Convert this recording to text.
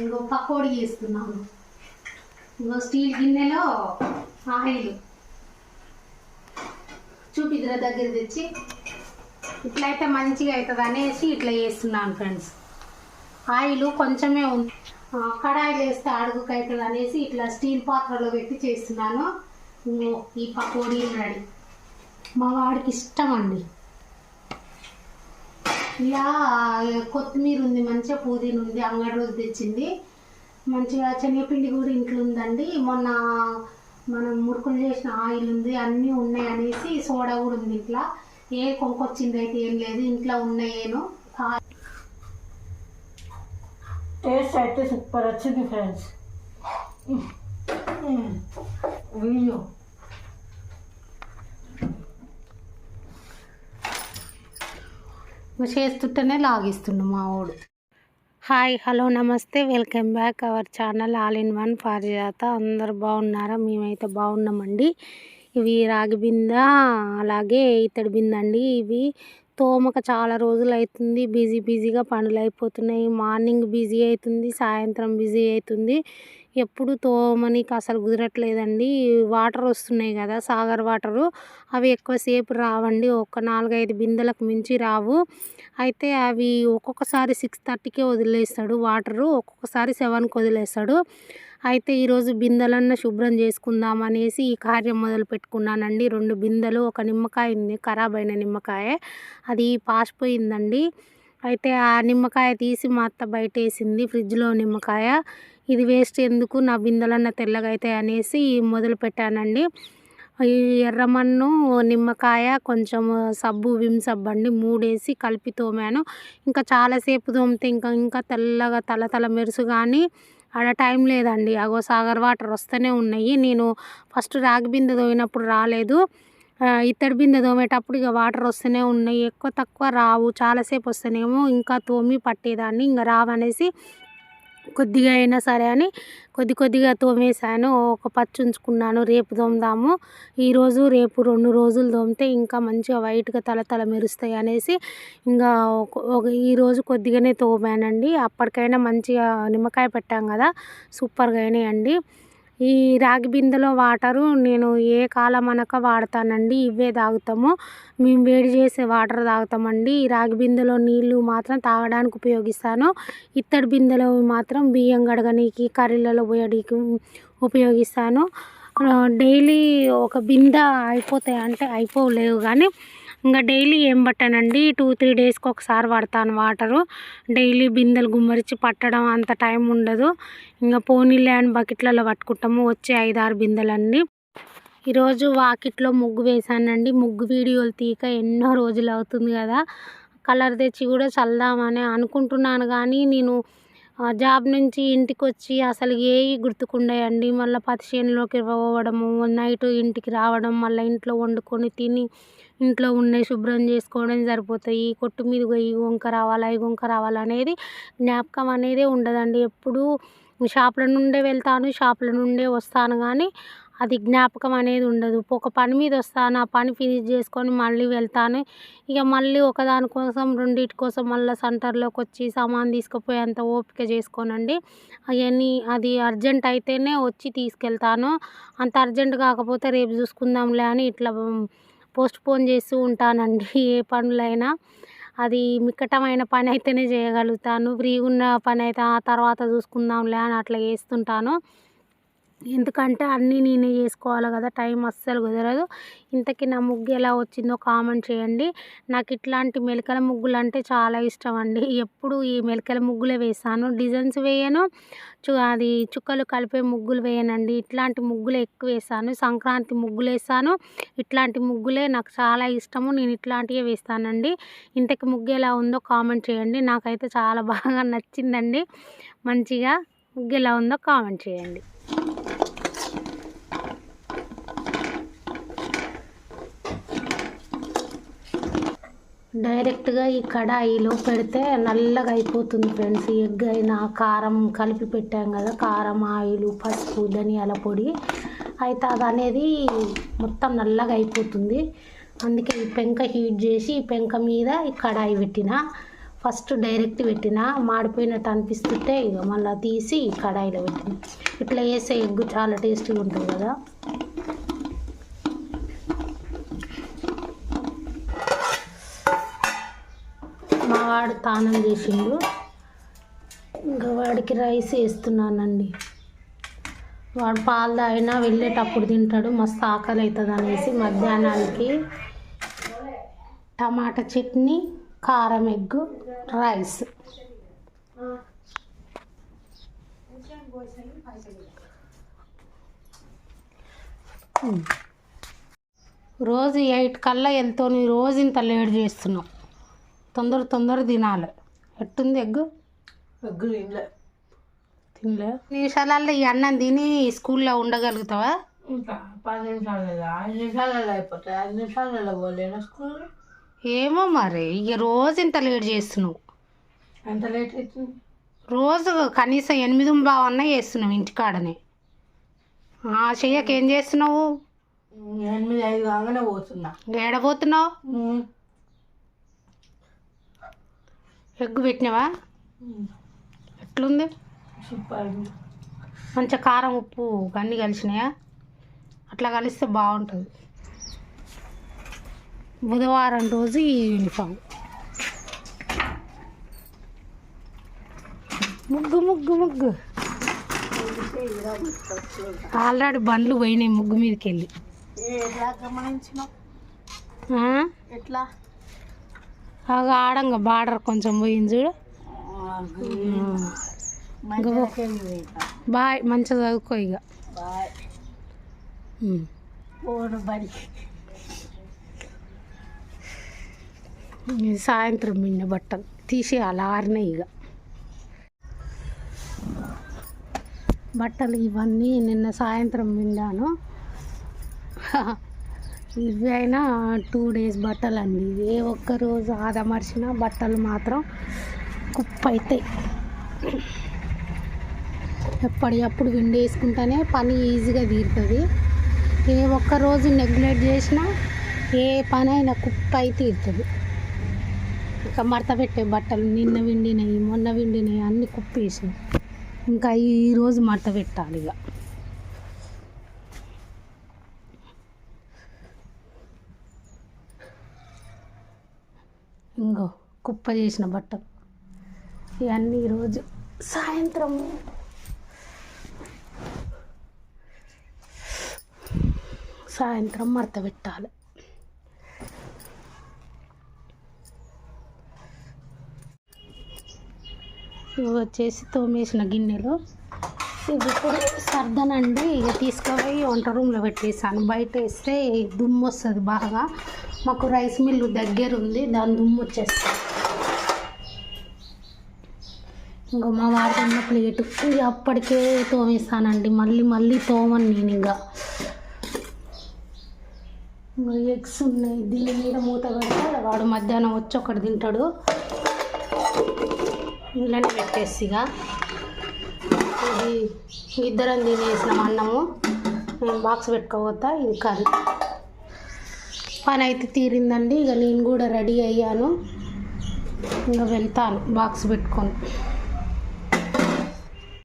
ఇంకో పకోడీ చేస్తున్నాను. ఇంకో స్టీల్ గిన్నెలో ఆయిల్. చూపిద్ర దగ్గర తెచ్చి. ఇట్లా అయితే మంచిగా అవుతుంది అనేసి ఇట్లా చేస్తున్నాను ఫ్రెండ్స్. ఆయిల్ కొంచెమే ఉంది కడాయిలు వేస్తే అడుగుకు అవుతుంది అనేసి ఇట్లా స్టీల్ పాత్రలో పెట్టి చేస్తున్నాను. ఈ పకోడీ రెడీ. మా వాడికి ఇష్టం అండి. ఇలా కొత్తిమీర ఉంది మంచిగా పుదీనా ఉంది అంగడి రోజు తెచ్చింది. మంచిగా శనగపిండి కూడా ఇంట్లో ఉందండి. మొన్న మనం మురుకులు చేసిన ఆయిల్ ఉంది అన్నీ ఉన్నాయి అనేసి సోడా కూడా ఉంది ఇంట్లో. ఏ కొనుక్కొచ్చింది అయితే ఏం లేదు ఇంట్లో ఉన్నాయేను. టేస్ట్ అయితే సూపర్ వచ్చింది ఫ్రెండ్స్. వీడియో. చేస్తుంటేనే లాగిస్తుండు మా వాడు. హాయ్ హలో నమస్తే welcome back our channel all in one Parijata. అందరు బాగున్నారా? మేమైతే బాగున్నామండి. ఇవి రాగి బింద అలాగే ఇతడి బింద అండి ఇవి. తోమక చాలా రోజులు అవుతుంది బిజీ బిజీగా పనులు అయిపోతున్నాయి. మార్నింగ్ బిజీ అవుతుంది సాయంత్రం బిజీ అవుతుంది ఎప్పుడు తోమని అసలు కుదరట్లేదండి. వాటర్ వస్తున్నాయి కదా సాగర్ వాటరు. అవి ఎక్కువసేపు రావండి. ఒక నాలుగైదు బిందెలకు మించి రావు. అయితే అవి ఒక్కొక్కసారి సిక్స్ థర్టీకే వదిలేస్తాడు వాటరు. ఒక్కొక్కసారి సెవెన్కి వదిలేస్తాడు. అయితే ఈరోజు బిందెలన్న శుభ్రం చేసుకుందాం అనేసి ఈ కార్యం మొదలు పెట్టుకున్నానండి. రెండు బిందెలు ఒక నిమ్మకాయ ఉంది. ఖరాబ్ అయిన నిమ్మకాయ. అది పాసిపోయిందండి. అయితే ఆ నిమ్మకాయ తీసి మా అత్త బయట వేసింది ఫ్రిడ్జ్లో నిమ్మకాయ. ఇది వేస్ట్ ఎందుకు? నా బిందెలన్న తెల్లగా అవుతాయి అనేసి మొదలు పెట్టానండి. ఈ ఎర్రమన్ను నిమ్మకాయ కొంచెం సబ్బు విమ్ సబ్బు అండి మూడేసి కలిపి తోమాను. ఇంకా చాలాసేపు తోమితే ఇంకా ఇంకా తెల్లగా తల తల మెరుసు కానీ ఆడ టైం లేదండి. అగో సాగర్ వాటర్ వస్తూనే ఉన్నాయి. నేను ఫస్ట్ రాగి బిందె తోమినప్పుడు రాలేదు. ఇత్తడి బిందె తోమేటప్పుడు ఇక వాటర్ వస్తూనే ఉన్నాయి. ఎక్కువ తక్కువ రావు. చాలాసేపు వస్తేనేమో ఇంకా తోమి పట్టేదాన్ని. ఇంకా రావనేసి కొద్దిగా అయినా సరే అని కొద్ది కొద్దిగా తోమేశాను. ఒక పచ్చి ఉంచుకున్నాను. రేపు తోముదాము. ఈరోజు రేపు రెండు రోజులు తోమితే ఇంకా మంచిగా వైట్గా తల తల మెరుస్తాయి అనేసి ఇంకా ఒక- ఒక ఈరోజు కొద్దిగానే తోమానండి. అప్పటికైనా మంచిగా నిమ్మకాయ పెట్టాం కదా. సూపర్గా అయినాయండి. ఈ రాగి బిందెలో వాటరు నేను ఏ కాలం అనక వాడతానండి. ఇవే తాగుతాము. మేము వేడి చేసే వాటర్ తాగుతామండి. ఈ రాగి బిందెలో నీళ్ళు మాత్రం తాగడానికి ఉపయోగిస్తాను. ఇత్తడి బిందెలో మాత్రం బియ్యం గడగనీకి కర్రీలలో పోయడానికి ఉపయోగిస్తాను. డైలీ ఒక బిందె అయిపోతాయి అంటే అయిపోలేవు కానీ ఇంకా డైలీ ఏం పట్టానండి? టూ త్రీ డేస్కి ఒకసారి పడతాను వాటరు. డైలీ బిందెలు గుమ్మరించి పట్టడం అంత టైం ఉండదు. ఇంకా పోనీ ల్యాండ్ బకెట్లలో పట్టుకుంటాము. వచ్చే ఐదు ఆరు బిందెలన్నీ. ఈరోజు వాకిట్లో ముగ్గు వేసానండి ముగ్గు వీడియోలు తీయక ఎన్నో రోజులు అవుతుంది కదా. కలర్ తెచ్చి కూడా చల్దామని అనుకుంటున్నాను కానీ నేను జాబ్ నుంచి ఇంటికి వచ్చి అసలు ఏవి గుర్తుకుండయండి. మళ్ళీ పత్తి చేనులోకి పోవడము నైట్ ఇంటికి రావడం మళ్ళీ ఇంట్లో వండుకొని తిని ఇంట్లో ఉన్నాయి శుభ్రం చేసుకోవడం సరిపోతాయి. కొట్టు మీద పోయి ఈ వంక రావాలా ఈ వంక రావాలా అనేది జ్ఞాపకం అనేది ఉండదండి. ఎప్పుడూ షాపుల నుండే వెళ్తాను షాపుల నుండే వస్తాను కానీ అది జ్ఞాపకం అనేది ఉండదు. ఒక పని మీద వస్తాను ఆ పని ఫినిష్ చేసుకొని మళ్ళీ వెళ్తాను. ఇక మళ్ళీ ఒకదాని కోసం రెండింటి కోసం మళ్ళీ సెంటర్లోకి వచ్చి సామాన్ తీసుకుపోయేంత ఓపిక చేసుకోనండి. అవన్నీ అది అర్జెంట్ అయితేనే వచ్చి తీసుకెళ్తాను. అంత అర్జెంట్ కాకపోతే రేపు చూసుకుందాంలే అని ఇట్లా పోస్ట్ పోన్ చేస్తూ ఉంటానండి ఏ పనులైనా. అది మిక్కటమైన పని అయితేనే చేయగలుగుతాను ఫ్రీగా ఉన్న పని అయితే ఆ తర్వాత చూసుకుందాంలే అని అట్లా చేస్తుంటాను. ఎందుకంటే అన్నీ నేనే చేసుకోవాలి కదా టైం అస్సలు కుదరదు. ఇంతకీ నా ముగ్గు ఎలా వచ్చిందో కామెంట్ చేయండి. నాకు ఇట్లాంటి మెలకల ముగ్గులు అంటే చాలా ఇష్టం అండి ఎప్పుడు ఈ మెలకల ముగ్గులే వేసాను డిజైన్స్ వేయను చు అది చుక్కలు కలిపే ముగ్గులు వేయనండి. ఇట్లాంటి ముగ్గులే ఎక్కువ వేసాను సంక్రాంతి ముగ్గులు వేసాను ఇట్లాంటి ముగ్గులే నాకు చాలా ఇష్టము. నేను ఇట్లాంటివే వేస్తానండి. ఇంతకి ముగ్గు ఎలా ఉందో కామెంట్ చేయండి. నాకైతే చాలా బాగా నచ్చిందండి. మంచిగా ముగ్గు ఎలా ఉందో కామెంట్ చేయండి. డైరెక్ట్గా ఈ కడాయిలో పెడితే నల్లగా అయిపోతుంది ఫ్రెండ్స్. ఎగ్ అయినా కారం కలిపి పెట్టాం కదా కారం ఆయిల్ పసుపు ధనియాల పొడి. అయితే అది అనేది మొత్తం నల్లగా అయిపోతుంది. అందుకే ఈ పెంక హీట్ చేసి ఈ పెంక మీద ఈ కడాయి పెట్టిన ఫస్ట్ డైరెక్ట్ పెట్టిన మాడిపోయినట్టు అనిపిస్తుంటే ఇక మళ్ళీ తీసి కడాయిలో పెట్టిన. ఇట్లా వేసే ఎగ్గు చాలా టేస్టీగా ఉంటుంది కదా మా వాడు తానం చేసిండు. ఇంకా వాడికి రైస్ వేస్తున్నానండి. వాడు పాలు తాగినా వెళ్ళేటప్పుడు తింటాడు మస్తు ఆకలి అవుతుంది అనేసి మధ్యాహ్నానికి టమాటా చట్నీ కారం ఎగ్గు రైస్. రోజు ఎయిట్ కల్లా ఎంతో రోజు ఇంత లేట్ చేస్తున్నావు. తొందర తొందర తినాలి. ఎట్టుంది ఎగ్గు? ఎగ్గు తినలే. తినలే? నిమిషాలలో ఈ అన్నం తిని స్కూల్లో ఉండగలుగుతావా? పది నిమిషాలు ఐదు నిమిషాలలో అయిపోతాయి. ఐదు నిమిషాలలో పోలేనా స్కూల్? ఏమో మరి. ఇక రోజు ఇంత లేట్ చేస్తున్నావు. ఎంత లేట్ అవుతుంది రోజు కనీసం ఎనిమిది బావన్నా చేస్తున్నావు ఇంటికాడనే. ఆ చెయ్యక ఏం చేస్తున్నావు? ఎనిమిది ఐదు కాగానే పోతున్నా. ఏడబోతున్నావు ఎగ్గు పెట్టినావా? ఎట్లుంది? సూపర్. మంచిగా కారం ఉప్పు అన్నీ కలిసినాయా? అట్లా కలిస్తే బాగుంటుంది. బుధవారం రోజు ఈ యూనిఫామ్. ముగ్గు ముగ్గు ముగ్గు. ఆల్రెడీ బండ్లు పోయినాయి ముగ్గు మీదకి వెళ్ళి ఎట్లా గమనించినావు ఆ? ఎట్లా అగ ఆడంగా బార్డర్ కొంచెం పోయింది చూడు. బాయ్ మంచిగా చదువుకో ఇక సాయంత్రం మిన్న బట్టలు తీసేయాలి ఆరినాయి ఇక బట్టలు ఇవన్నీ నిన్న సాయంత్రం విండాను ఇవి అయినా టూ డేస్ బట్టలు అండి ఏ ఒక్క రోజు ఆదమర్చిన బట్టలు మాత్రం కుప్ప అవుతాయి ఎప్పటికప్పుడు విండేసుకుంటేనే పని ఈజీగా తీరుతుంది. ఏ ఒక్క రోజు నెగ్లెక్ట్ చేసినా ఏ పని అయినా కుప్ప అయి తీరుతుంది. ఇంకా మడత పెట్టే బట్టలు నిన్న విండినాయి మొన్న విండినాయి అన్ని కుప్పేసినాయి. ఇంకా ఈరోజు మడత పెట్టాలి ఇక. ఇంకో కుప్ప చేసిన బట్టలు. ఇవన్నీ ఈరోజు సాయంత్రం సాయంత్రం మడత పెట్టాలి. ఇవి వచ్చేసి తోమేసిన గిన్నెలు. ఇవి ఇప్పుడు సర్దనండి. ఇక తీసుకుపోయి వంట రూమ్లో పెట్టేసాను బయట వేస్తే దుమ్ము వస్తుంది బాగా. మాకు రైస్ మిల్లు దగ్గర ఉంది దాని దుమ్ము వచ్చేస్తుంది. ఇంకో మా వాడుతున్న ప్లేటు. అప్పటికే తోమేస్తానండి మళ్ళీ మళ్ళీ తోమను నేను ఇంకా. ఇంకా ఎగ్స్ ఉన్నాయి దీని మీద మూత పెడితే వాడు మధ్యాహ్నం వచ్చి ఒకటి తింటాడు. ఇలానే పెట్టేసి ఇక. ఇది ఇద్దరం తినేసినాం అన్నము. బాక్స్ పెట్టుకోపోతా ఇది కర్రీ. పని అయితే తీరిందండి. ఇక నేను కూడా రెడీ అయ్యాను. ఇంకా వెళ్తాను బాక్స్ పెట్టుకొని.